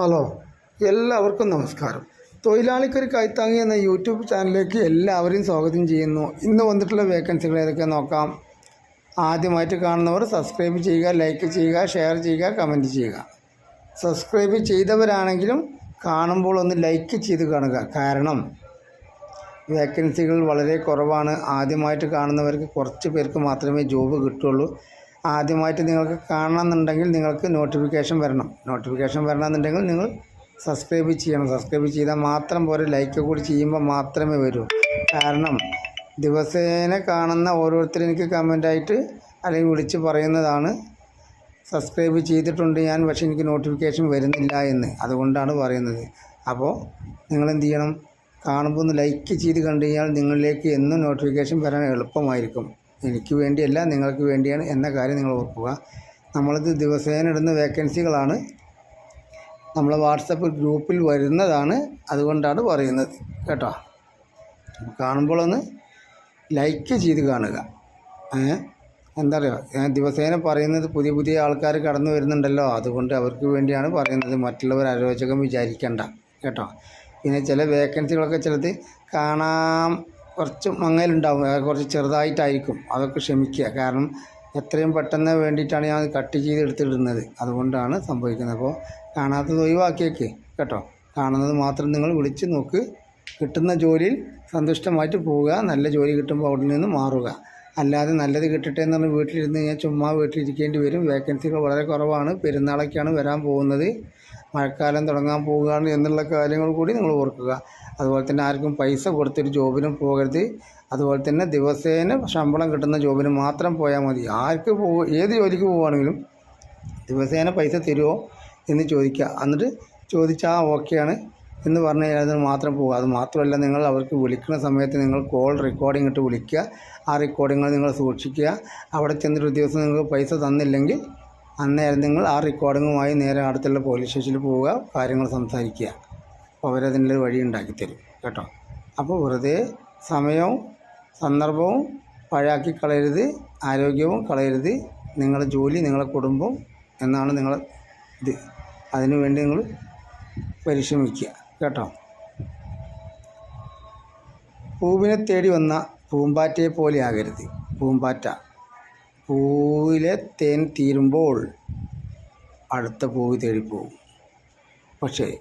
Hello എല്ലാവർക്കും നമസ്കാരം. തൊഴിലാളിക്കൊരു കൈത്താങ്ങി എന്ന യൂട്യൂബ് ചാനലിലേക്ക് എല്ലാവരെയും സ്വാഗതം ചെയ്യുന്നു. ഇന്ന് വന്നിട്ടുള്ള വേക്കൻസികൾ ഏതൊക്കെ നോക്കാം? ആദ്യമായിട്ട് കാണുന്നവർ സബ്സ്ക്രൈബ് ചെയ്യുക ലൈക്ക് ചെയ്യുക ഷെയർ ചെയ്യുക കമന്റ് ചെയ്യുക. സബ്സ്ക്രൈബ് ചെയ്തവരാണെങ്കിലും കാണുമ്പോൾ ഒന്ന് ലൈക്ക് ചെയ്ത് കാണുക. കാരണം വേക്കൻസികൾ വളരെ കുറവാണ്. ആദ്യമായിട്ട് കാണുന്നവർക്ക് കുറച്ച് പേർക്ക് മാത്രമേ ജോബ് കിട്ടുള്ളൂ ആദ്യമായിട്ട് നിങ്ങൾക്ക് കാണണമെന്നുണ്ടെങ്കിൽ നിങ്ങൾക്ക് നോട്ടിഫിക്കേഷൻ വരണം. നോട്ടിഫിക്കേഷൻ വരണമെന്നുണ്ടെങ്കിൽ നിങ്ങൾ സബ്സ്ക്രൈബ് ചെയ്യണം. സബ്സ്ക്രൈബ് ചെയ്താൽ മാത്രം പോരെ ലൈക്ക് കൂടി ചെയ്യുമ്പോൾ മാത്രമേ വരൂ. കാരണം ദിവസേന കാണുന്ന ഓരോരുത്തരും എനിക്ക് കമന്റായിട്ട് അല്ലെങ്കിൽ വിളിച്ച് പറയുന്നതാണ് സബ്സ്ക്രൈബ് ചെയ്തിട്ടുണ്ട് ഞാൻ പക്ഷേ എനിക്ക് നോട്ടിഫിക്കേഷൻ വരുന്നില്ല എന്ന്. അതുകൊണ്ടാണ് പറയുന്നത്. അപ്പോൾ നിങ്ങൾ എന്ത് ചെയ്യണം? കാണുമ്പോൾ ഒന്ന് ലൈക്ക് ചെയ്ത് കണ്ടു കഴിഞ്ഞാൽ നിങ്ങളിലേക്ക് എന്നും നോട്ടിഫിക്കേഷൻ വരാൻ എളുപ്പമായിരിക്കും. എനിക്ക് വേണ്ടിയല്ല നിങ്ങൾക്ക് വേണ്ടിയാണ് എന്ന കാര്യം നിങ്ങൾ ഓർക്കുക. നമ്മളിത് ദിവസേന ഇടുന്ന വേക്കൻസികളാണ്. നമ്മൾ വാട്സപ്പ് ഗ്രൂപ്പിൽ വരുന്നതാണ് അതുകൊണ്ടാണ് പറയുന്നത് കേട്ടോ. കാണുമ്പോൾ ഒന്ന് ലൈക്ക് ചെയ്ത് കാണുക. എന്താ പറയുക ഞാൻ ദിവസേന പറയുന്നത് പുതിയ പുതിയ ആൾക്കാർ കടന്നു വരുന്നുണ്ടല്ലോ. അതുകൊണ്ട് അവർക്ക് വേണ്ടിയാണ് പറയുന്നത്. മറ്റുള്ളവർ അരോചകം വിചാരിക്കണ്ട കേട്ടോ. പിന്നെ ചില വേക്കൻസികളൊക്കെ ചിലത് കാണാൻ കുറച്ച് മങ്ങലുണ്ടാവും. അത് കുറച്ച് ചെറുതായിട്ടായിരിക്കും. അതൊക്കെ ക്ഷമിക്കുക. കാരണം എത്രയും പെട്ടെന്ന് വേണ്ടിയിട്ടാണ് ഞാൻ കട്ട് ചെയ്ത് എടുത്തിടുന്നത്. അതുകൊണ്ടാണ് സംഭവിക്കുന്നത്. അപ്പോൾ കാണാത്തത് ഒഴിവാക്കിയേക്ക്. കേട്ടോ? കാണുന്നത് മാത്രം നിങ്ങൾ വിളിച്ച് നോക്ക്. കിട്ടുന്ന ജോലിയിൽ സന്തുഷ്ടമായിട്ട് പോവുക. നല്ല ജോലി കിട്ടുമ്പോൾ അവിടെ നിന്ന് മാറുക. അല്ലാതെ നല്ലത് കിട്ടട്ടെ എന്ന് പറഞ്ഞ് വീട്ടിലിരുന്ന് കഴിഞ്ഞാൽ ചുമ്മാ വീട്ടിലിരിക്കേണ്ടി വരും. വേക്കൻസികൾ വളരെ കുറവാണ്. പെരുന്നാളൊക്കെയാണ് വരാൻ പോകുന്നത്. മഴക്കാലം തുടങ്ങാൻ പോവുകയാണ് എന്നുള്ള കാര്യങ്ങൾ കൂടി നിങ്ങൾ ഓർക്കുക. അതുപോലെ തന്നെ ആർക്കും പൈസ കൊടുത്തൊരു ജോബിനും പോകരുത്. അതുപോലെ തന്നെ ദിവസേന ശമ്പളം കിട്ടുന്ന ജോബിന് മാത്രം പോയാൽ മതി. ആർക്ക് പോ ഏത് ജോലിക്ക് പോവുകയാണെങ്കിലും ദിവസേന പൈസ തരുമോ എന്ന് ചോദിക്കുക. എന്നിട്ട് ചോദിച്ചാൽ ഓക്കെയാണ് എന്ന് പറഞ്ഞു കഴിഞ്ഞാൽ അതിന് മാത്രം പോകുക അത് മാത്രമല്ല നിങ്ങൾ അവർക്ക് വിളിക്കുന്ന സമയത്ത് നിങ്ങൾ കോൾ റെക്കോർഡിംഗ് ഇട്ട് വിളിക്കുക. ആ റെക്കോർഡിങ്ങൾ നിങ്ങൾ സൂക്ഷിക്കുക. അവിടെ ചെന്നിട്ട് ദിവസം നിങ്ങൾക്ക് പൈസ തന്നില്ലെങ്കിൽ അന്നേരം നിങ്ങൾ ആ റെക്കോർഡിങ്ങുമായി നേരെ അടുത്തുള്ള പോലീസ് സ്റ്റേഷനിൽ പോവുക കാര്യങ്ങൾ സംസാരിക്കുക. അവരതിന്റെ വഴി ഉണ്ടാക്കി തരും കേട്ടോ. അപ്പോൾ വെറുതെ സമയവും സന്ദർഭവും പഴാക്കി കളയരുത് ആരോഗ്യവും കളയരുത്. നിങ്ങളുടെ ജോലി നിങ്ങളുടെ കുടുംബം എന്നാണ് നിങ്ങൾ ഇത്. അതിനു വേണ്ടി നിങ്ങൾ പരിശ്രമിക്കുക കേട്ടോ. പൂവിനെ തേടി വന്ന പൂമ്പാറ്റയെ പോലെ ആകരുത്. പൂമ്പാറ്റ. പൂവിലെ തേൻ തീരുമ്പോൾ അടുത്ത പൂവ് തേടിപ്പോവും പക്ഷേ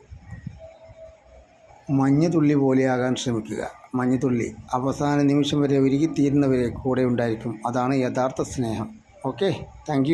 മഞ്ഞുതുള്ളി പോലെയാകാൻ ശ്രമിക്കുക. മഞ്ഞുതുള്ളി അവസാന നിമിഷം വരെ ഒരുകിത്തീരുന്നവരെ കൂടെ ഉണ്ടായിരിക്കും. അതാണ് യഥാർത്ഥ സ്നേഹം. Okay thank